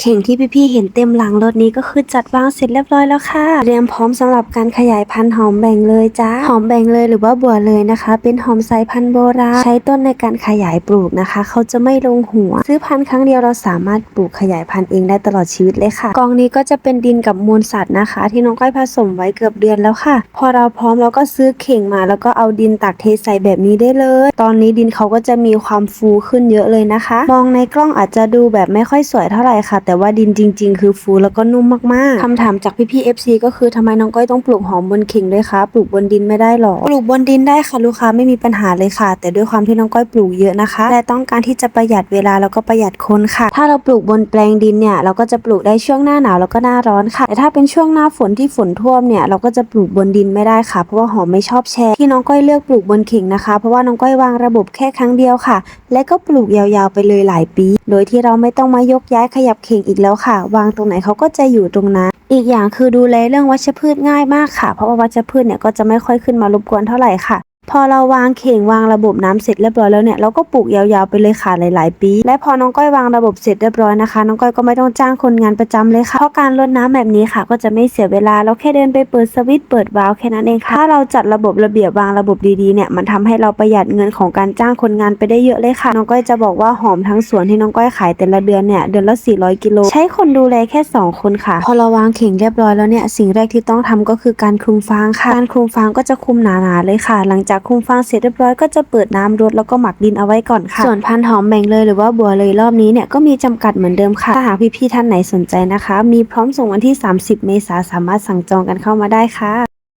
เข่งที่พี่ๆเห็นเต็มหลังรถนี้ก็คือจัดวางเสร็จเรียบร้อยแล้วค่ะ เตรียมพร้อมสำหรับการขยายพันธุ์หอมแบ่งเลยจ้าหอมแบ่งเลยหรือว่าบัวเลยนะคะ เป็นหอมสายพันธุ์โบราณใช้ต้นในการขยายปลูกนะคะ เขาจะไม่ลงหัว ซื้อพันธุ์ครั้งเดียวเราสามารถปลูกขยายพันธุ์เองได้ตลอดชีวิตเลยค่ะ กองนี้ก็จะเป็นดินกับมูลสัตว์นะคะ ที่น้องก้อยผสมไว้เกือบเดือนแล้วค่ะ พอเราพร้อมเราก็ซื้อเข่งมา แล้วก็เอาดินตักเทใส่แบบนี้ได้เลย ตอนนี้ดินเขาก็จะมีความฟูขึ้นเยอะเลยนะคะ มองในกล้องอาจจะดูแบบไม่ค่อยสวยเท่าไหร่ค่ะแต่ว่าดินจริง ๆ คือฟูแล้วก็นุ่มมากๆคำถามจากพี่ๆ FC ก็คือทำไมน้องก้อยต้องปลูกหอมบนเข่งด้วยคะปลูกบนดินไม่ได้หรอปลูกบนดินได้ค่ะลูกค้าไม่มีปัญหาเลยค่ะ แต่ด้วยความที่น้องก้อยปลูกเยอะนะคะและต้องการที่จะประหยัดเวลาแล้วก็ประหยัดคนค่ะ ถ้าเราปลูกบนแปลงดินเนี่ยเราก็จะปลูกได้ช่วงหน้าหนาวแล้วก็หน้าร้อนค่ะ แต่ถ้าเป็นช่วงหน้าฝนที่ฝนท่วมเนี่ยเราก็จะปลูกบนดินไม่ได้ค่ะ เพราะว่าหอมไม่ชอบแช่ที่น้องก้อยเลือกปลูกบนเข่งนะคะ เพราะว่าน้องก้อยวางระบบแค่ครั้งเดียวค่ะ และก็ปลูกยาวๆไปเลยหลายปี โดยที่เราไม่ต้องมายกย้ายขยับเข่งอีกแล้วค่ะ วางตรงไหนเขาก็จะอยู่ตรงนั้น อีกอย่างคือดูแลเรื่องวัชพืชง่ายมากค่ะ เพราะว่าวัชพืชเนี่ยก็จะไม่ค่อยขึ้นมารบกวนเท่าไหร่ค่ะ พอเราวางเข่งวางระบบน้ำเสร็จเรียบร้อยแล้วเนี่ยเราก็ปลูกยาวๆไปเลยค่ะหลาย ๆ ปี และพอน้องก้อยวางระบบเสร็จเรียบร้อยนะคะน้องก้อยก็ไม่ต้องจ้างคนงานประจำเลยค่ะเพราะการรดน้ำแบบนี้ค่ะ ก็จะไม่เสียเวลาเราแค่เดินไปเปิดสวิตช์เปิดวาล์วแค่นั้นเองค่ะถ้าเราจัดระบบระเบียบวางระบบดีๆเนี่ยมันทำให้เราประหยัดเงินของการจ้างคนงานไปได้เยอะเลยค่ะ น้องก้อยจะบอกว่าหอมทั้งสวนที่น้องก้อยขายแต่ละเดือนเนี่ยเดือนละ 400 กิโล ใช้คนดูแลแค่ 2 คนค่ะ พอเราวางเข่งเรียบร้อยแล้วเนี่ยสิ่งแรกที่ต้องทำก็คือการคลุมฟางค่ะ การคลุมฟางก็จะคลุมหนาๆเลยค่ะ หลังจากคลุมฟางเสร็จเรียบร้อยก็จะเปิดน้ำรดแล้วก็หมักดินเอาไว้ก่อนค่ะ ส่วนพันธุ์หอมแบ่งเลยหรือว่าบัวเลยรอบนี้เนี่ยก็มีจำกัดเหมือนเดิมค่ะ ถ้าหากพี่ๆท่านไหนสนใจนะคะ มีพร้อมส่งวันที่ 30 เมษายนสามารถสั่งจองกันเข้ามาได้ค่ะ